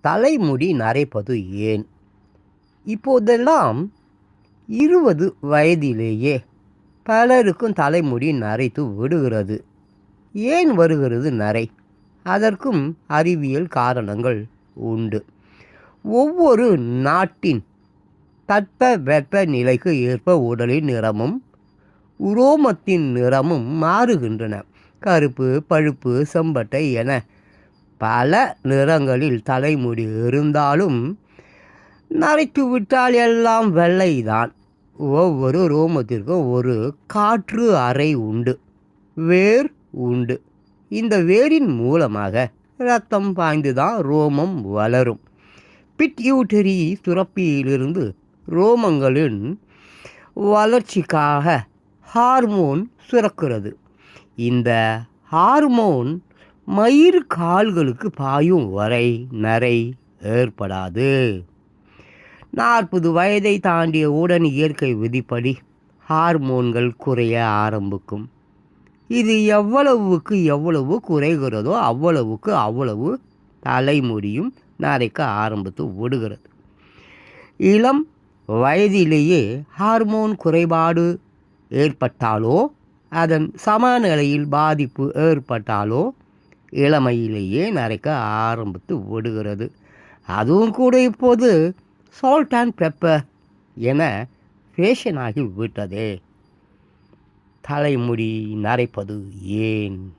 தலைமுடி நரைப்பது ஏன்? இப்போதெல்லாம் இருபது வயதிலேயே பலருக்கும் தலைமுடி நரைத்து விடுகிறது. ஏன் வருகிறது நரை? அதற்கும் அறிவியல் காரணங்கள் உண்டு. ஒவ்வொரு நாட்டின் தட்ப வெப்ப நிலைக்கு ஏற்ப உடலின் நிறமும் உரோமத்தின் நிறமும் மாறுகின்றன. கருப்பு பழுப்பு செம்பட்டை என பல நிறங்களில் தலைமுடி இருந்தாலும் நரைத்து விட்டால் எல்லாம் வெள்ளைதான். ஒவ்வொரு ரோமத்திற்கும் ஒரு காற்று அறை உண்டு வேர் உண்டு. இந்த வேரின் மூலமாக இரத்தம் பாய்ந்துதான் ரோமம் வளரும். பிட்யூட்டரி சுரப்பியிலிருந்து ரோமங்களின் வளர்ச்சிக்காக ஹார்மோன் சுரக்கிறது. இந்த ஹார்மோன் மயிர் கால்களுக்கு பாயும் வரை நரை ஏற்படாது. நாற்பது வயதை தாண்டியவுடன் இயற்கை விதிப்படி ஹார்மோன்கள் குறைய ஆரம்பிக்கும். இது எவ்வளவுக்கு எவ்வளவு குறைகிறதோ அவ்வளவுக்கு அவ்வளவு தலைமுடியும் நரைக்க ஆரம்பித்து விடுகிறது. இளம் வயதிலேயே ஹார்மோன் குறைபாடு ஏற்பட்டாலோ அதன் சமநிலையில் பாதிப்பு ஏற்பட்டாலோ இளமையிலேயே நரைக்க ஆரம்பித்து விடுகிறது. அதுவும் கூட இப்போது சால்ட் அண்ட் பெப்பர் என ஃபேஷனாகி விட்டதே. தலைமுடி நரைப்பது ஏன்?